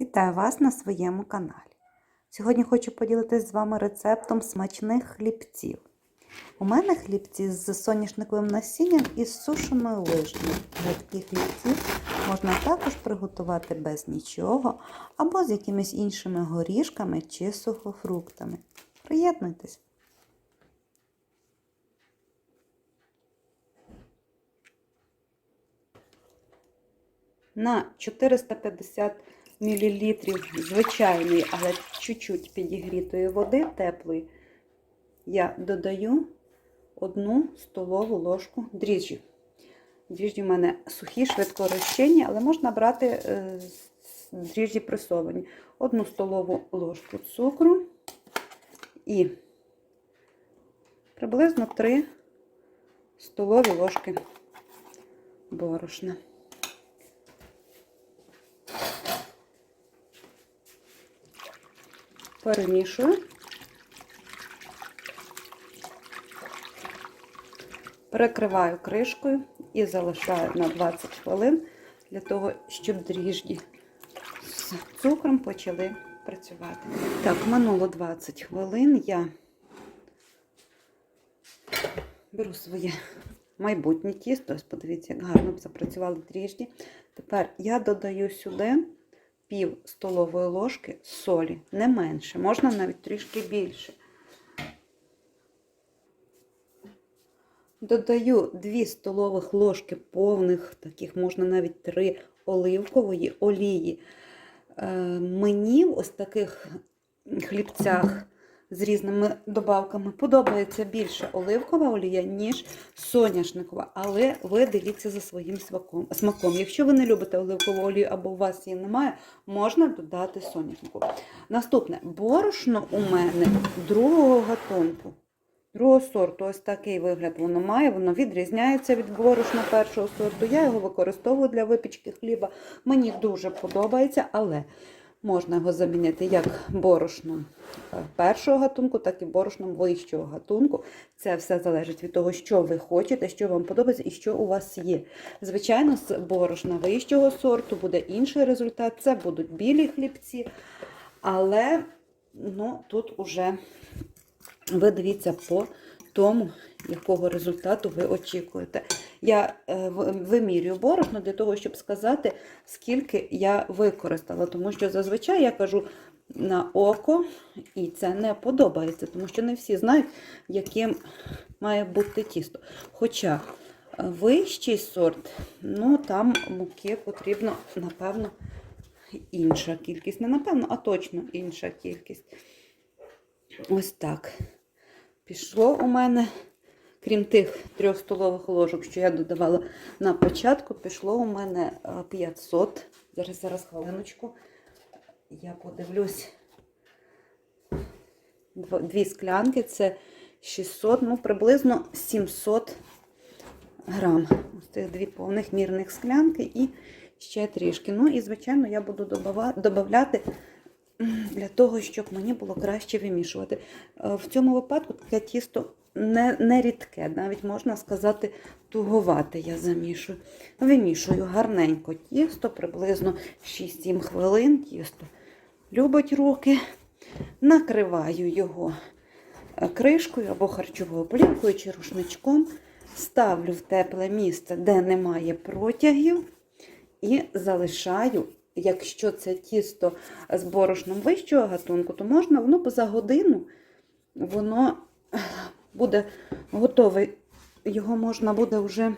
Вітаю вас на своєму каналі. Сьогодні хочу поділитися з вами рецептом смачних хлібців. У мене хлібці з соняшниковим насінням і з сушеною вишнею. Для таких хлібців можна також приготувати без нічого або з якимись іншими горішками чи сухофруктами. Приєднуйтесь! На 450 мл звичайної, але чуть-чуть підігрітої води теплої, я додаю одну столову ложку дріжджів. Дріжджі в мене сухі, швидко розчинні, але можна брати е, дріжджі пресовані. Одну столову ложку цукру і приблизно 3 столові ложки борошна. Перемішую. Перекриваю кришкою і залишаю на 20 хвилин для того, щоб дріжджі з цукром почали працювати. Так, минуло 20 хвилин. Я беру своє майбутнє тісто. Ось подивіться, як гарно запрацювали дріжджі. Тепер я додаю сюди пів столової ложки солі, не менше, можна навіть трішки більше. Додаю 2 столових ложки повних, таких можна навіть 3 оливкової олії. Е, мені в ось таких хлібцях з різними добавками подобається більше оливкова олія, ніж соняшникова. Але ви дивіться за своїм смаком. Якщо ви не любите оливкову олію або у вас її немає, можна додати соняшнику. Наступне борошно у мене другого гатунку. Другого сорту, ось такий вигляд воно має, воно відрізняється від борошна першого сорту. Я його використовую для випічки хліба. Мені дуже подобається, але Можна його замінити як борошном першого гатунку, так і борошном вищого гатунку. Це все залежить від того, що ви хочете, що вам подобається і що у вас є. Звичайно, з борошна вищого сорту буде інший результат. Це будуть білі хлібці. Але ну, тут уже ви дивіться по тому, якого результату ви очікуєте. Я е, вимірюю борошно для того, щоб сказати, скільки я використала. Тому що зазвичай я кажу на око, і це не подобається, тому що не всі знають, яким має бути тісто. Хоча вищий сорт, ну там муки потрібно, напевно, інша кількість. Не напевно, а точно інша кількість. Ось так. Пішло у мене крім тих трьох столових ложок, що я додавала на початку, пішло у мене 500. Зараз зараз хвилиночку. Я подивлюсь дві склянки, це 600, ну, приблизно 700 грам. Ось цих дві повних мірних склянки і ще трішки. Ну і, звичайно, я буду додавати для того, щоб мені було краще вимішувати. Е, в цьому випадку таке тісто не не рідке, навіть можна сказати, туговате я замішую. Вимішую гарненько тісто, приблизно 6-7 хвилин тісто любить руки. Накриваю його е, кришкою або харчовою плівкою чи рушничком, ставлю в тепле місце, де немає протягів, і залишаю. Якщо це тісто з борошном вищого гатунку, то можна воно за годину воно буде готовий, його можна буде вже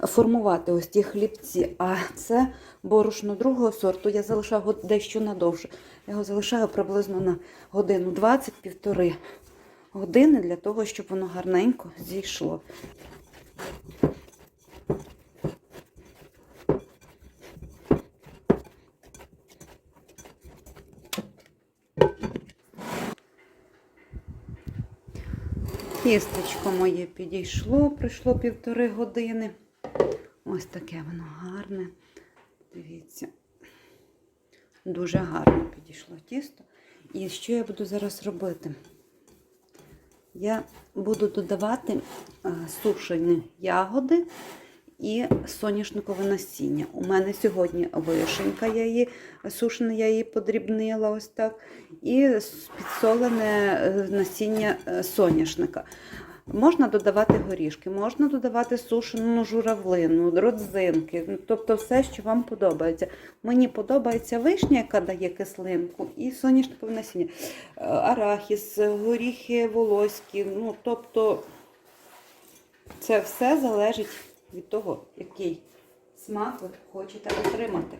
формувати ось ті хлібці. А це борошно другого сорту. Я залишаю дещо надовше. Я його залишаю приблизно на годину 20-півтори години для того, щоб воно гарненько зійшло. Тістечко моє підійшло, пройшло півтори години. Ось таке воно гарне. Дивіться, дуже гарно підійшло тісто. І що я буду зараз робити? Я буду додавати сушені ягоди і соняшникове насіння. У мене сьогодні вишенька, я її сушена, я її подрібнила ось так. І підсолене е, насіння е, соняшника. Можна додавати горішки, можна додавати сушену журавлину, родзинки, ну, тобто все, що вам подобається. Мені подобається вишня, яка дає кислинку, і соняшникове насіння, Е, арахіс, горіхи волоські. Ну, тобто це все залежить від того, який смак ви хочете отримати.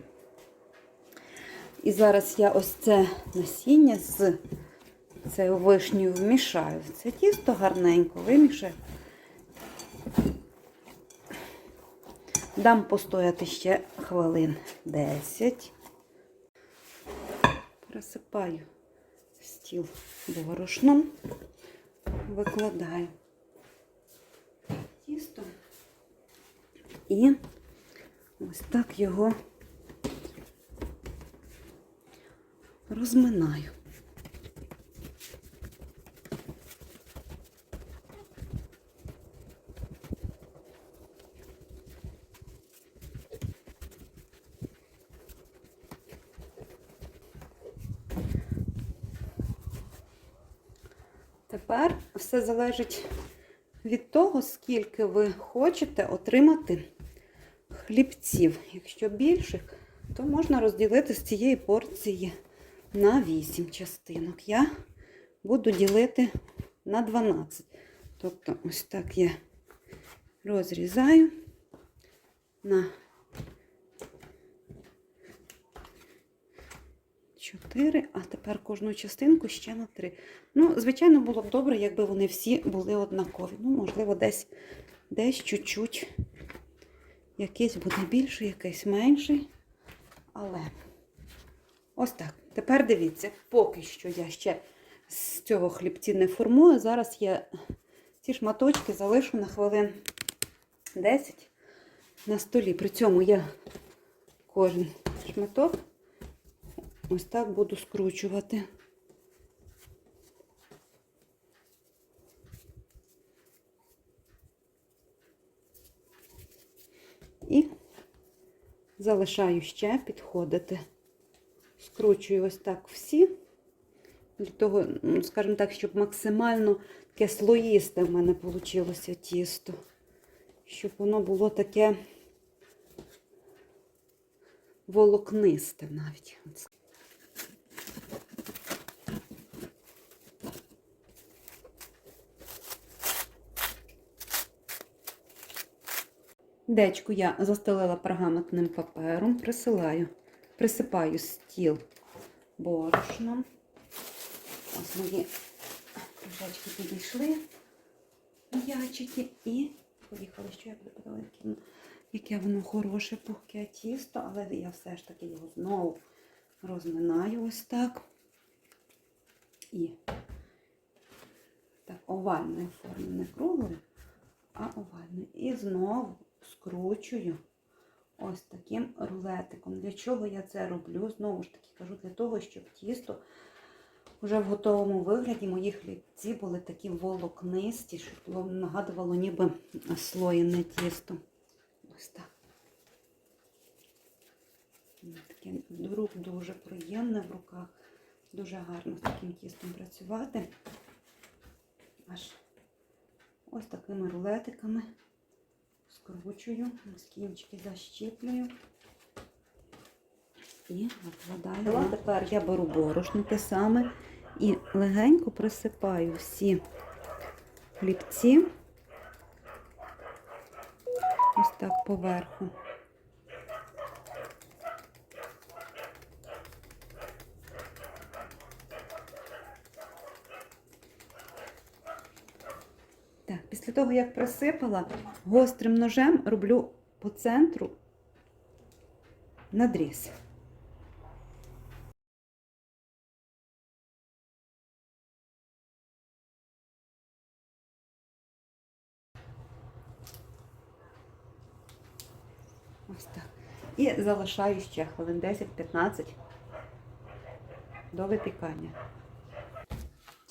І зараз я ось це насіння з цією вишнею вмішаю. Це тісто гарненько вимішаю. Дам постояти ще хвилин 10. Присипаю стіл борошном, викладаю тісто і ось так його розминаю. Тепер все залежить від того, скільки ви хочете отримати хлібців. Якщо більших, то можна розділити з цієї порції на 8 частинок. Я буду ділити на 12. Тобто, ось так я розрізаю на 4, а тепер кожну частинку ще на 3. Ну, звичайно, було б добре, якби вони всі були однакові. Ну, можливо, десь десь чуть-чуть якийсь буде більший, якийсь менший. Але ось так. Тепер дивіться, поки що я ще з цього хлібці не формую. Зараз я ці шматочки залишу на хвилин 10 на столі. При цьому я кожен шматок ось так буду скручувати. Залишаю ще підходити. Скручую ось так всі, для того, скажімо так, щоб максимально таке слоїсте в мене вийшло тісто. Щоб воно було таке волокнисте навіть. Дечку я застелила пергаментним папером, присилаю, присипаю стіл борошном. Ось мої кружечки підійшли, м'ячики, і поїхали, що я прибрала, яке, воно- хороше, пухке тісто, але я все ж таки його знову розминаю ось так. І так, овальної форми, не круглої, а овальної. І знову скручую ось таким рулетиком. Для чого я це роблю? Знову ж таки кажу, для того, щоб тісто вже в готовому вигляді мої хлібці були такі волокнисті, щоб нагадувало ніби слоєне тісто. Ось так. Таке дуже приємне в руках. Дуже гарно з таким тістом працювати. Аж ось такими рулетиками скручую, скінчики защіплюю і викладаю. А тепер я беру борошно те саме і легенько присипаю всі хлібці ось так поверху. Так, після того, як присипала, гострим ножем роблю по центру надріз. Ось так. І залишаю ще хвилин 10-15 до випікання.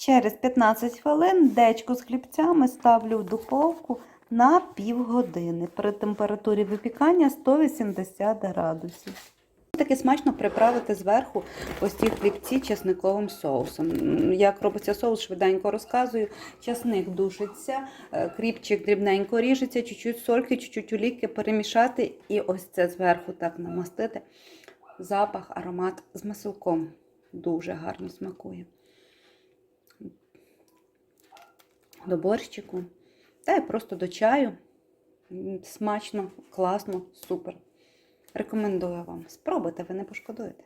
Через 15 хвилин дечку з хлібцями ставлю в духовку на півгодини при температурі випікання 180 градусів. Таке смачно приправити зверху ось ці хлібці чесниковим соусом. Як робиться соус, швиденько розказую. Часник душиться, е, кріпчик дрібненько ріжеться, чуть-чуть сольки, чуть-чуть олійки перемішати і ось це зверху так намастити. Запах, аромат з маселком дуже гарно смакує. До борщику. Та й просто до чаю. Смачно, класно, супер. Рекомендую вам. Спробуйте, ви не пошкодуєте.